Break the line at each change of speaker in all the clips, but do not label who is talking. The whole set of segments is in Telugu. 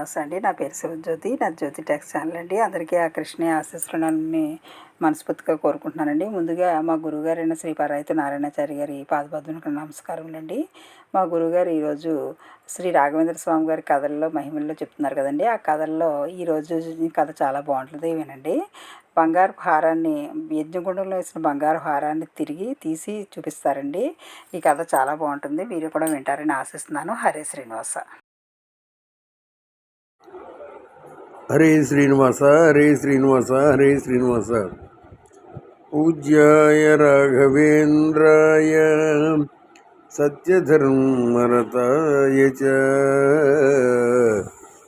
శ్రీనివాస్ అండి. నా పేరు శివజ్యోతి. నా జ్యోతి టెక్స్ ఛానల్ అండి. అందరికీ ఆ కృష్ణ ఆశీస్సులని మనస్ఫూర్తిగా కోరుకుంటున్నానండి. ముందుగా మా గురువుగారైన శ్రీ పరాయితు నారాయణాచారి గారి పాదపద్మకు నమస్కారములండి. మా గురువుగారు ఈరోజు శ్రీ రాఘవేంద్ర స్వామి గారి కథల్లో మహిమల్లో చెప్తున్నారు కదండి. ఆ కథల్లో ఈరోజు కథ చాలా బాగుంటుంది. వినండి బంగారు హారాన్ని యజ్ఞగుండంలో వేసిన బంగారు హారాన్ని తిరిగి తీసి చూపిస్తారండి. ఈ కథ చాలా బాగుంటుంది. మీరు కూడా వింటారని ఆశిస్తున్నాను. హరే శ్రీనివాస.
హరే శ్రీనివాస హరే శ్రీనివాస హరే శ్రీనివాస పూజ్యాయ రాఘవేంద్రాయ సత్యధర్మరతాయ చ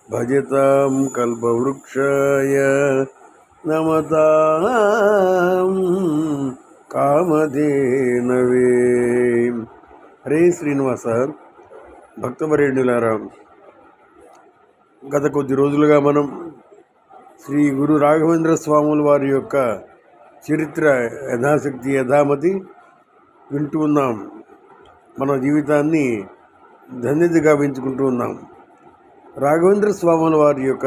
భజతాం కల్పవృక్షాయ నమతాం కామధేనవే హరే శ్రీనివాస భక్తవరేణులారా గత కొద్ది రోజులుగా మనం శ్రీ గురు రాఘవేంద్ర స్వాముల వారి యొక్క చరిత్ర యథాశక్తి యథామతి వింటూ ఉన్నాం. మన జీవితాన్ని ధన్యతగా పెంచుకుంటూ ఉన్నాం. రాఘవేంద్ర స్వాముల వారి యొక్క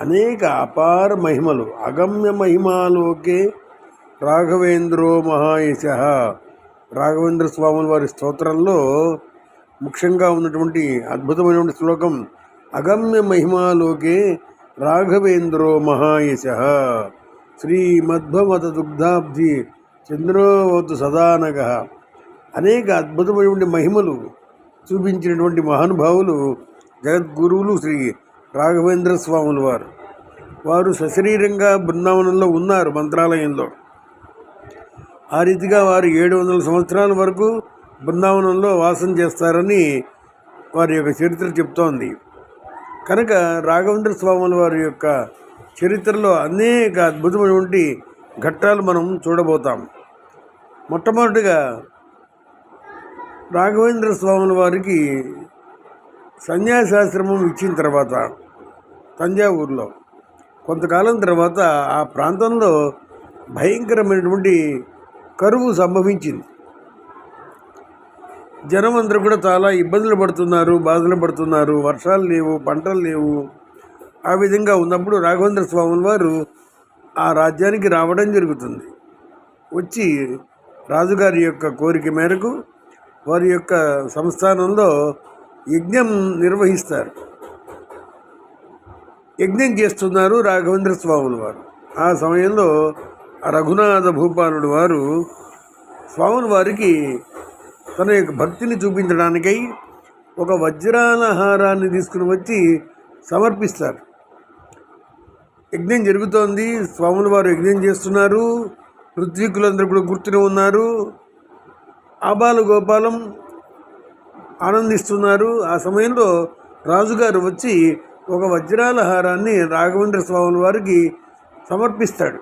అనేక అపార మహిమలు అగమ్య మహిమాలోకే రాఘవేంద్రో మహాయశ. రాఘవేంద్ర స్వాముల వారి స్తోత్రంలో ముఖ్యంగా ఉన్నటువంటి అద్భుతమైనటువంటి శ్లోకం అగమ్య మహిమాలోకే రాఘవేంద్రో మహాయశ. శ్రీమధ్వమత దుగ్ధాబ్ది చంద్రోవతు సదానగ. అనేక అద్భుతమైనటువంటి మహిమలు చూపించినటువంటి మహానుభావులు జగద్గురువులు శ్రీ రాఘవేంద్ర స్వాముల వారు. వారు సశరీరంగా బృందావనంలో ఉన్నారు మంత్రాలయంలో. ఆ రీతిగా వారు ఏడు వందల సంవత్సరాల వరకు బృందావనంలో వాసం చేస్తారని వారి యొక్క చరిత్ర చెప్తోంది. కనుక రాఘవేంద్ర స్వాముల వారి యొక్క చరిత్రలో అనేక అద్భుతమైనటువంటి ఘట్టాలు మనం చూడబోతాం. మొట్టమొదటిగా రాఘవేంద్ర స్వాముల వారికి సన్యాసాశ్రమం ఇచ్చిన తర్వాత తంజావూరులో కొంతకాలం తర్వాత ఆ ప్రాంతంలో భయంకరమైనటువంటి కరువు సంభవించింది. జనం అందరూ కూడా చాలా ఇబ్బందులు పడుతున్నారు బాధలు పడుతున్నారు. వర్షాలు లేవు పంటలు లేవు. ఆ విధంగా ఉన్నప్పుడు రాఘవేంద్ర స్వాముల వారు ఆ రాజ్యానికి రావడం జరుగుతుంది. వచ్చి రాజుగారి యొక్క కోరిక మేరకు వారి యొక్క సంస్థానంలో యజ్ఞం నిర్వహిస్తారు. యజ్ఞం చేస్తున్నారు రాఘవేంద్ర స్వాముల వారు. ఆ సమయంలో రఘునాథ భూపాలుడు వారు స్వాముల వారికి తన యొక్క భక్తిని చూపించడానికై ఒక వజ్రాల హారాన్ని తీసుకుని వచ్చి సమర్పిస్తారు. యజ్ఞం జరుగుతోంది. స్వాముల వారు యజ్ఞం చేస్తున్నారు. ఋత్వికులందరూ కూడా గుర్తుని ఉన్నారు. ఆబాల గోపాలం ఆనందిస్తున్నారు. ఆ సమయంలో రాజుగారు వచ్చి ఒక వజ్రాల హారాన్ని రాఘవేంద్ర స్వాముల వారికి సమర్పిస్తాడు.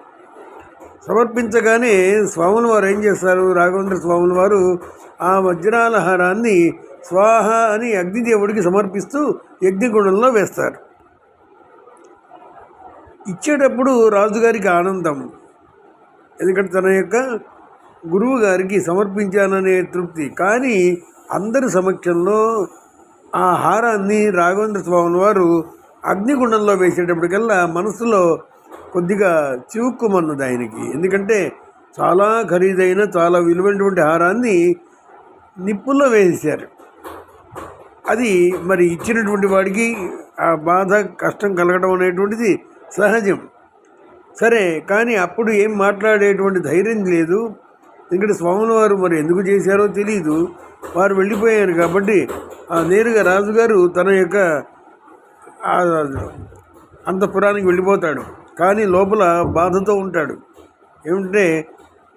సమర్పించగానే స్వాముల వారు ఏం చేస్తారు? రాఘవేంద్ర స్వాముల వారు ఆ వజ్రాల హారాన్ని స్వాహ అని అగ్నిదేవుడికి సమర్పిస్తూ యజ్ఞగుణంలో వేస్తారు. ఇచ్చేటప్పుడు రాజుగారికి ఆనందం. ఎందుకంటే తన యొక్క గురువు గారికి సమర్పించాననే తృప్తి. కానీ అందరి సమక్షంలో ఆ హారాన్ని రాఘవేంద్ర స్వామి వారు అగ్నిగుండంలో వేసేటప్పటికల్లా మనసులో కొద్దిగా చివుక్కుమన్నది ఆయనకి. ఎందుకంటే చాలా ఖరీదైన చాలా విలువైనటువంటి హారాన్ని నిప్పుల్లో వేసేశారు. అది మరి ఇచ్చినటువంటి వాడికి ఆ బాధ కష్టం కలగడం అనేటువంటిది సహజం. సరే కానీ అప్పుడు ఏం మాట్లాడేటువంటి ధైర్యం లేదు. ఎందుకంటే స్వాముల వారు మరి ఎందుకు చేశారో తెలియదు వారు వెళ్ళిపోయారు కాబట్టి ఆ నేరుగా రాజుగారు తన యొక్క అంతఃపురానికి వెళ్ళిపోతాడు. కానీ లోపల బాధతో ఉంటాడు. ఏమంటే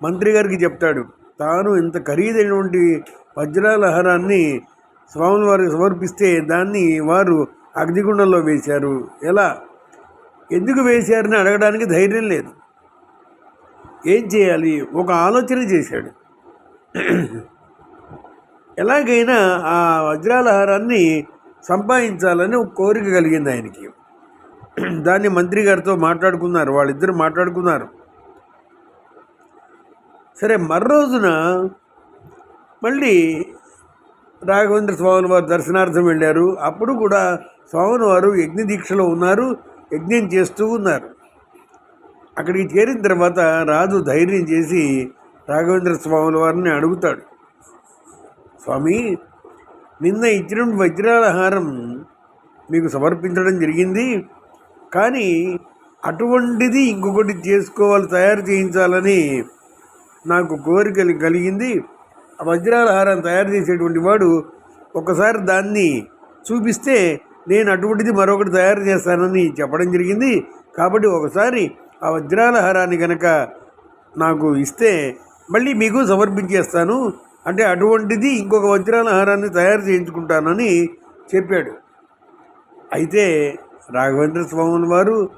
మంత్రి గారికి చెప్తాడు తాను ఇంత ఖరీదైనటువంటి వజ్రాల హారాన్ని సమర్పిస్తే దాన్ని వారు అగ్నిగుండంలో వేశారు. ఎలా? ఎందుకు వేశారని అడగడానికి ధైర్యం లేదు. ఏం చేయాలి? ఒక ఆలోచన చేశాడు. ఎలాగైనా ఆ వజ్రాలహారాన్ని సంపాదించాలని ఒక కోరిక కలిగింది ఆయనకి. దాన్ని మంత్రి గారితో మాట్లాడుకున్నారు. వాళ్ళిద్దరు మాట్లాడుకున్నారు. సరే మర్రోజున మళ్ళీ రాఘవేంద్ర స్వామి వారు దర్శనార్థం వెళ్ళారు. అప్పుడు కూడా స్వామి వారు యజ్ఞ దీక్షలో ఉన్నారు యజ్ఞం చేస్తూ ఉన్నారు. అక్కడికి చేరిన తర్వాత రాజు ధైర్యం చేసి రాఘవేంద్ర స్వాముల వారిని అడుగుతాడు. స్వామి నిన్న ఇచ్చిన వజ్రాల హారం మీకు సమర్పించడం జరిగింది. కానీ అటువంటిది ఇంకొకటి చేసుకోవాలి తయారు చేయించాలని నాకు కోరిక కలిగింది. వజ్రాల హారం తయారు చేసేటువంటి వాడు ఒకసారి దాన్ని చూపిస్తే నేను అటువంటిది మరొకటి తయారు చేస్తానని చెప్పడం జరిగింది. కాబట్టి ఒకసారి ఆ వజ్రాల హారాన్ని కనుక నాకు ఇస్తే మళ్ళీ మీకు సమర్పించేస్తాను. అంటే అటువంటిది ఇంకొక వజ్రాల హారాన్ని తయారు చేయించుకుంటానని చెప్పాడు. అయితే రాఘవేంద్ర స్వామి వారు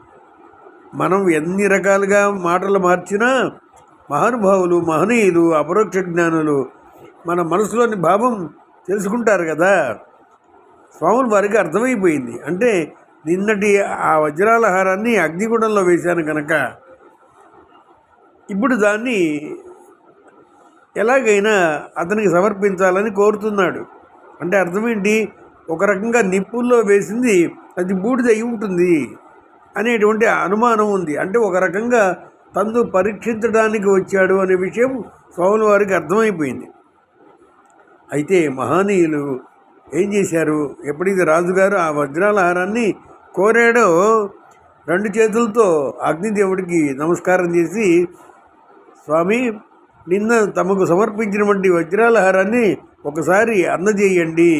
మనం ఎన్ని రకాలుగా మాటలు మార్చినా మహానుభావులు మహనీయులు అపరోక్ష జ్ఞానులు మన మనసులోని భావం తెలుసుకుంటారు కదా. స్వాముల వారికి అర్థమైపోయింది. అంటే నిన్నటి ఆ వజ్రాల హారాన్ని అగ్నిగుండంలో వేశాను కనుక ఇప్పుడు దాన్ని ఎలాగైనా అతనికి సమర్పించాలని కోరుతున్నాడు. అంటే అర్థం ఏంటి ఒక రకంగా నిప్పుల్లో వేసింది అది బూడిద అయి ఉంటుంది అనేటువంటి అనుమానం ఉంది. అంటే ఒక రకంగా తను పరీక్షించడానికి వచ్చాడు అనే విషయం స్వాముల వారికి అర్థమైపోయింది. అయితే మహనీయులు ఏం చేశారు? ఎప్పుడైతే రాజుగారు ఆ వజ్రాల హారాన్ని కోరాడో రెండు చేతులతో అగ్నిదేవుడికి నమస్కారం చేసి స్వామి నిన్న తమకు సమర్పించినటువంటి వజ్రాల హారాన్ని ఒకసారి అందజేయండి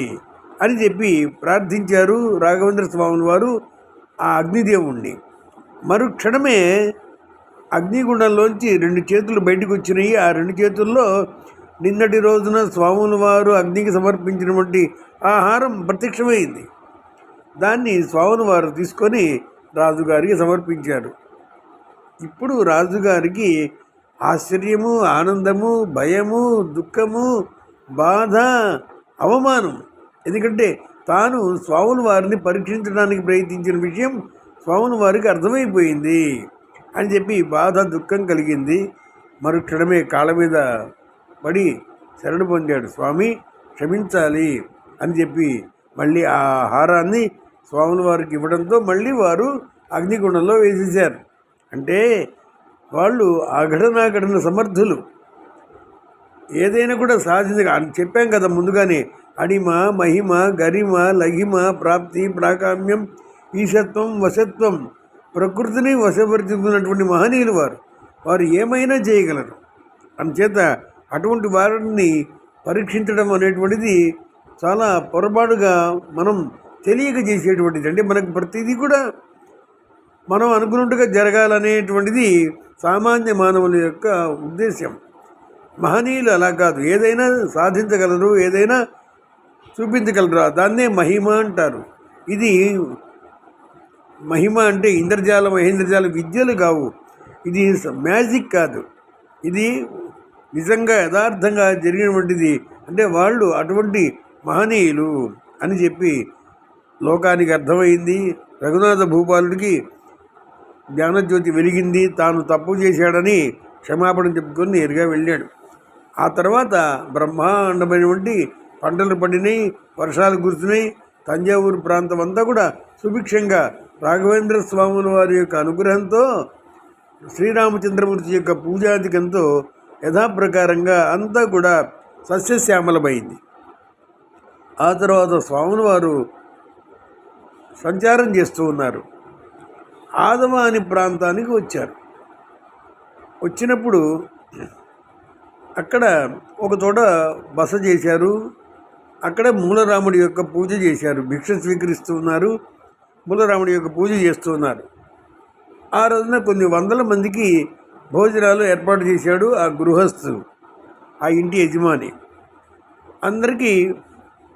అని చెప్పి ప్రార్థించారు రాఘవేంద్ర స్వాముల వారు ఆ అగ్నిదేవుణ్ణి. మరుక్షణమే అగ్నిగుండంలోంచి రెండు చేతులు బయటకు వచ్చినాయి. ఆ రెండు చేతుల్లో నిన్నటి రోజున స్వాముల వారు అగ్నికి సమర్పించినటువంటి ఆహారం ప్రత్యక్షమైంది. దాన్ని స్వాముల వారు తీసుకొని రాజుగారికి సమర్పించారు. ఇప్పుడు రాజుగారికి ఆశ్చర్యము ఆనందము భయము దుఃఖము బాధ అవమానం ఎందుకంటే తాను స్వాముల వారిని పరీక్షించడానికి ప్రయత్నించిన విషయం స్వాముల వారికి అర్థమైపోయింది అని చెప్పి బాధ దుఃఖం కలిగింది. మరుక్షణమే కాళ్ళ మీద పడి శరణు పొందాడు. స్వామి క్షమించాలి అని చెప్పి మళ్ళీ ఆ హారాన్ని స్వాముల వారికి ఇవ్వడంతో మళ్ళీ వారు అగ్నిగుండంలో వేసేశారు. అంటే వాళ్ళు అఘటనాఘటన సమర్థులు. ఏదైనా కూడా సాధించగా చెప్పాం కదా ముందుగానే. అడిమ మహిమ గరిమ లఘిమ ప్రాప్తి ప్రాకామ్యం ఈశత్వం వశత్వం ప్రకృతిని వశపరుచుకున్నటువంటి మహనీయులు వారు. వారు ఏమైనా చేయగలరు. అందుచేత అటువంటి వారిని పరీక్షించడం అనేటువంటిది చాలా పొరపాటుగా మనం తెలియక చేసేటువంటిది. అంటే మనకు ప్రతిదీ కూడా మనం అనుకున్నట్టుగా జరగాలనేటువంటిది సామాన్య మానవుల యొక్క ఉద్దేశ్యం. మహనీయులు అలా కాదు. ఏదైనా సాధించగలరు ఏదైనా చూపించగలరు. దాన్నే మహిమ అంటారు. ఇది మహిమ అంటే ఇంద్రజాల మహేంద్రజాల విద్యలు కావు. ఇది మ్యాజిక్ కాదు. ఇది నిజంగా యథార్థంగా జరిగినటువంటిది. అంటే వాళ్ళు అటువంటి మహనీయులు అని చెప్పి లోకానికి అర్థమైంది. రఘునాథ భూపాలుడికి జ్ఞానజ్యోతి వెలిగింది. తాను తప్పు చేశాడని క్షమాపణ చెప్పుకొని నేరుగా వెళ్ళాడు. ఆ తర్వాత బ్రహ్మాండమైనటువంటి పంటలు పడినాయి వర్షాలు కురిసినాయి తంజావూరు ప్రాంతం అంతా కూడా సుభిక్షంగా రాఘవేంద్ర స్వాముల వారి యొక్క అనుగ్రహంతో శ్రీరామచంద్రమూర్తి యొక్క పూజాధికంతో యథాప్రకారంగా అంతా కూడా సస్యశ్యామలమైంది. ఆ తర్వాత స్వాముల వారు సంచారం చేస్తూ ఉన్నారు. ఆదవాని ప్రాంతానికి వచ్చారు. వచ్చినప్పుడు అక్కడ ఒక చోట బస చేశారు. అక్కడ మూలరాముడి యొక్క పూజ చేశారు. భిక్ష స్వీకరిస్తూ ఉన్నారు మూలరాముడి యొక్క పూజ చేస్తూ ఉన్నారు ఆ రోజున కొన్ని వందల మందికి భోజనాలు ఏర్పాటు చేశాడు ఆ గృహస్థు ఆ ఇంటి యజమాని. అందరికీ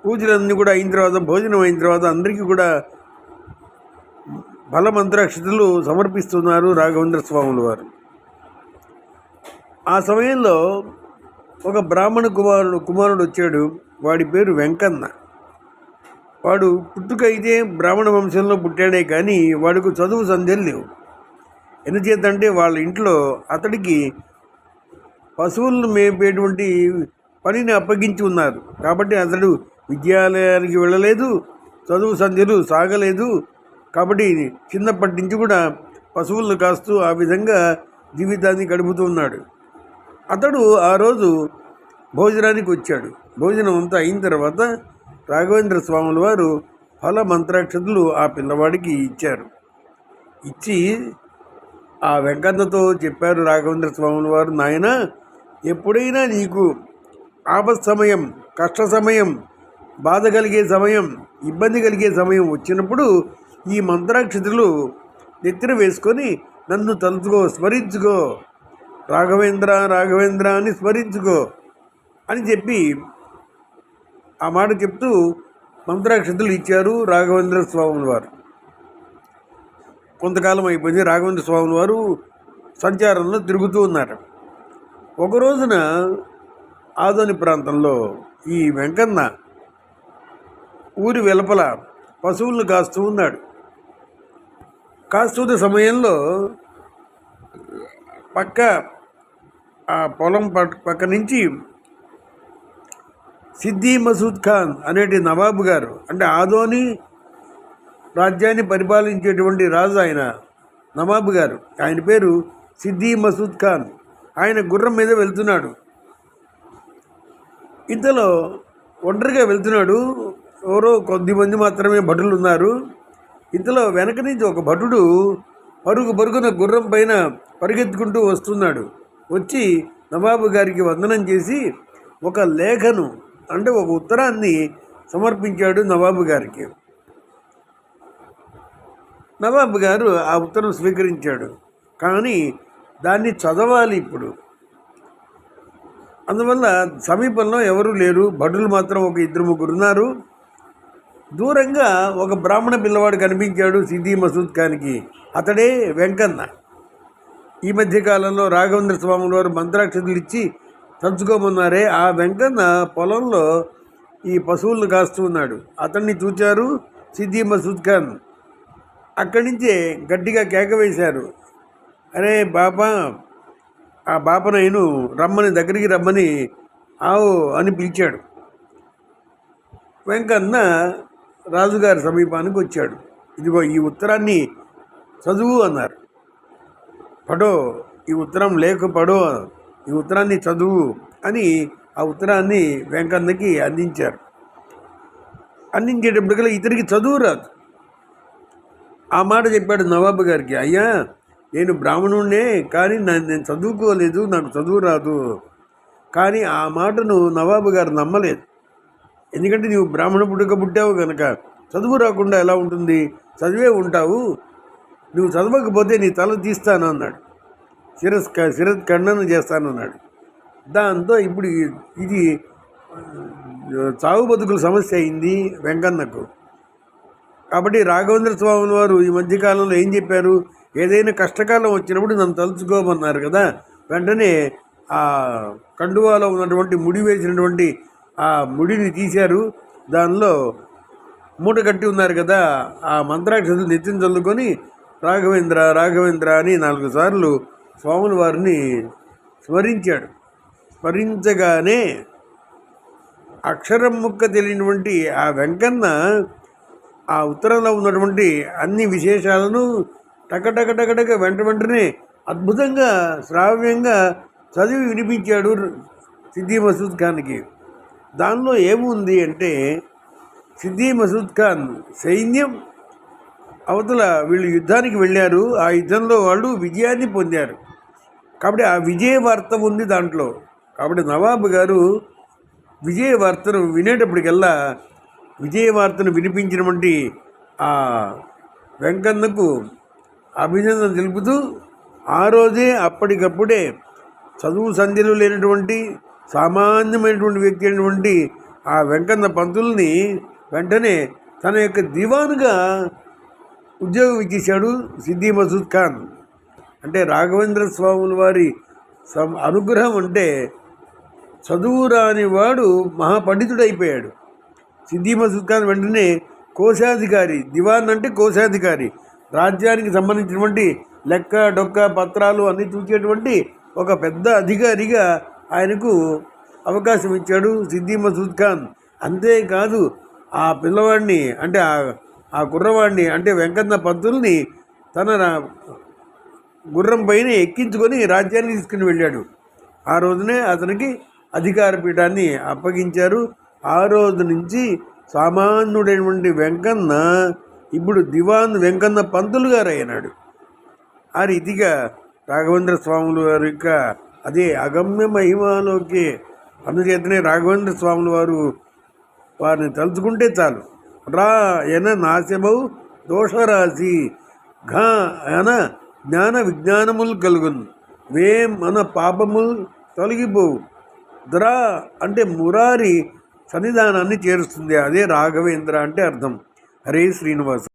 పూజలన్నీ కూడా అయిన తర్వాత భోజనం అయిన తర్వాత అందరికీ కూడా బలమంత్రాక్షతలు సమర్పిస్తున్నారు రాఘవేంద్ర స్వాముల వారు. ఆ సమయంలో ఒక బ్రాహ్మణ కుమారుడు కుమారుడు వచ్చాడు. వాడి పేరు వెంకన్న. వాడు పుట్టుకైతే బ్రాహ్మణ వంశంలో పుట్టాడే కానీ వాడికి చదువు సంధ్యలు లేవు. ఎందుచేతంటే వాళ్ళ ఇంట్లో అతడికి పశువులను మేపేటువంటి పనిని అప్పగించి ఉన్నారు. కాబట్టి అతడు విద్యాలయానికి వెళ్ళలేదు చదువు సంధ్యలు సాగలేదు. కాబట్టి చిన్నప్పటి నుంచి కూడా పశువులను కాస్తూ ఆ విధంగా జీవితాన్ని గడుపుతూ ఉన్నాడు. అతడు ఆ రోజు భోజనానికి వచ్చాడు. భోజనం అంతా అయిన తర్వాత రాఘవేంద్ర స్వాముల వారు ఫల మంత్రాక్షతులు ఆ పిల్లవాడికి ఇచ్చారు. ఇచ్చి ఆ వెంకన్నతో చెప్పారు రాఘవేంద్ర స్వామి వారు నాయన ఎప్పుడైనా నీకు ఆపత్ సమయం కష్ట సమయం బాధ కలిగే సమయం ఇబ్బంది కలిగే సమయం వచ్చినప్పుడు ఈ మంత్రాక్షతులు నెత్తిన వేసుకొని నన్ను తలుచుకో స్మరించుకో. రాఘవేంద్ర రాఘవేంద్ర అని స్మరించుకో. అని చెప్పి ఆ మాట చెప్తూ మంత్రాక్షతులు ఇచ్చారు రాఘవేంద్ర స్వామి వారు. కొంతకాలం అయిపోయింది. రాఘవేంద్ర స్వామి వారు సంచారంలో తిరుగుతూ ఉన్నారు. ఒక రోజున ఆదోని ప్రాంతంలో ఈ వెంకన్న ఊరి వెలుపల పశువులను కాస్తూ ఉన్నాడు. కాస్తున్న సమయంలో పక్క ఆ పొలం పక్క నుంచి సిద్ది మసూద్ ఖాన్ అనేటి నవాబు గారు అంటే ఆదోని రాజ్యాన్ని పరిపాలించేటువంటి రాజు ఆయన నవాబు గారు. ఆయన పేరు సిద్ది మసూద్ ఖాన్. ఆయన గుర్రం మీద వెళ్తున్నాడు. ఇంతలో ఒంటరిగా వెళ్తున్నాడు. ఎవరో కొద్దిమంది మాత్రమే భటులు ఉన్నారు. ఇంతలో వెనక నుంచి ఒక భటుడు పరుగు పరుగున గుర్రం పైన పరిగెత్తుకుంటూ వస్తున్నాడు. వచ్చి నవాబు గారికి వందనం చేసి ఒక లేఖను అంటే ఒక ఉత్తరాన్ని సమర్పించాడు నవాబు గారికి. నవాబ్ గారు ఆ ఉత్తరం స్వీకరించాడు. కానీ దాన్ని చదవాలి ఇప్పుడు. అందువల్ల సమీపంలో ఎవరూ లేరు. భటులు మాత్రం ఒక ఇద్దరు ముగ్గురు ఉన్నారు. దూరంగా ఒక బ్రాహ్మణ పిల్లవాడు కనిపించాడు సిద్ధి మసూద్ ఖాన్కి. అతడే వెంకన్న. ఈ మధ్యకాలంలో రాఘవేంద్ర స్వాముల వారు మంత్రాక్షతులు ఇచ్చి తలుచుకోమన్నారే. ఆ వెంకన్న పొలంలో ఈ పశువులను కాస్తూ ఉన్నాడు. అతన్ని చూచారు సిద్ధి మసూద్ ఖాన్. అక్కడి నుంచే గట్టిగా కేక వేశారు. అరే బాబా ఆ బాపనయ్యను రమ్మని దగ్గరికి రమ్మని ఆవు అని పిలిచాడు. వెంకన్న రాజుగారి సమీపానికి వచ్చాడు. ఇదిగో ఈ ఉత్తరాన్ని చదువు అన్నారు. పడో ఈ ఉత్తరం లేక పడో ఈ ఉత్తరాన్ని చదువు అని ఆ ఉత్తరాన్ని వెంకన్నకి అందించారు. అందించేటప్పటికల్లా ఇతనికి చదువు రాదు. ఆ మాట చెప్పాడు నవాబు గారికి అయ్యా నేను బ్రాహ్మణుడినే కానీ నేను చదువుకోలేదు నాకు చదువు రాదు. కానీ ఆ మాటను నవాబు గారు నమ్మలేదు. ఎందుకంటే నువ్వు బ్రాహ్మణ పుట్టుక పుట్టావు కనుక చదువు రాకుండా ఎలా ఉంటుంది? చదివే ఉంటావు. నువ్వు చదవకపోతే నీ తల తీస్తాను అన్నాడు. శిరస్ శిరత్ ఖండన చేస్తాను అన్నాడు. దాంతో ఇప్పుడు ఇది చావు బతుకుల సమస్య అయింది వెంకన్నకు. కాబట్టి రాఘవేంద్ర స్వామి వారు ఈ మధ్యకాలంలో ఏం చెప్పారు? ఏదైనా కష్టకాలం వచ్చినప్పుడు నన్ను తలుచుకోమన్నారు కదా. వెంటనే ఆ కండువాలో ఉన్నటువంటి ముడి వేసినటువంటి ఆ ముడిని తీశారు. దానిలో మూట కట్టి ఉన్నారు కదా. ఆ మంత్రాక్షతులు నెత్తిన చల్లుకొని రాఘవేంద్ర రాఘవేంద్ర అని నాలుగు సార్లు స్వాముల వారిని స్మరించాడు. స్మరించగానే అక్షరం ముక్క తెలియనటువంటి ఆ వెంకన్న ఆ ఉత్తరంలో ఉన్నటువంటి అన్ని విశేషాలను టక టక వెంట వెంటనే అద్భుతంగా శ్రావ్యంగా చదివి వినిపించాడు సిద్ధి మసూద్ ఖాన్కి. దానిలో ఏముంది అంటే సిద్ధి మసూద్ ఖాన్ సైన్యం అవతల వీళ్ళు యుద్ధానికి వెళ్ళారు. ఆ యుద్ధంలో వాళ్ళు విజయాన్ని పొందారు. కాబట్టి ఆ విజయ వార్త ఉంది దాంట్లో. కాబట్టి నవాబు గారు విజయ వార్తను వినేటప్పటికల్లా విజయవార్తను వినిపించినటువంటి ఆ వెంకన్నకు అభినందన తెలుపుతూ ఆ రోజే అప్పటికప్పుడే చదువు సంధ్యలు లేనటువంటి సామాన్యమైనటువంటి వ్యక్తి అయినటువంటి ఆ వెంకన్న పంతుల్ని వెంటనే తన యొక్క దివానుగా ఉద్యోగం ఇచ్చేశాడు సిద్ధి మసూద్ ఖాన్. అంటే రాఘవేంద్ర స్వాముల వారి సం అనుగ్రహం అంటే చదువు రాని వాడు మహాపండితుడైపోయాడు. సిద్ధి మసూద్ ఖాన్ వెంటనే కోశాధికారి దివాన్ అంటే కోశాధికారి. రాజ్యానికి సంబంధించినటువంటి లెక్క డొక్క పత్రాలు అన్నీ చూసేటువంటి ఒక పెద్ద అధికారిగా ఆయనకు అవకాశం ఇచ్చాడు సిద్ధి మసూద్ ఖాన్ అంతేకాదు ఆ పిల్లవాడిని అంటే ఆ- ఆ కుర్రవాడిని అంటే వెంకన్న పంతుల్ని తన గుర్రం పైన ఎక్కించుకొని రాజ్యాన్ని తీసుకుని వెళ్ళాడు. ఆ రోజునే అతనికి అధికార పీఠాన్ని అప్పగించారు. ఆ రోజు నుంచి సామాన్యుడైనటువంటి వెంకన్న ఇప్పుడు దివాన్ వెంకన్న పంతులు గారు అయినాడు. ఆ రీతిగా రాఘవేంద్ర స్వాములు వారి యొక్క అదే అగమ్య మహిమలోకి అందుచేతనే రాఘవేంద్ర స్వాములు వారు వారిని తలుచుకుంటే చాలు. రా ఎన నాశమౌ దోషరాశి ఘా అన జ్ఞాన విజ్ఞానములు కలుగును. వేం అన పాపములు తొలగిపోవు. ద్రా అంటే మురారి సన్నిధానాన్ని చేరుస్తుంది. అదే రాఘవేంద్ర అంటే అర్థం. హరే శ్రీనివాస.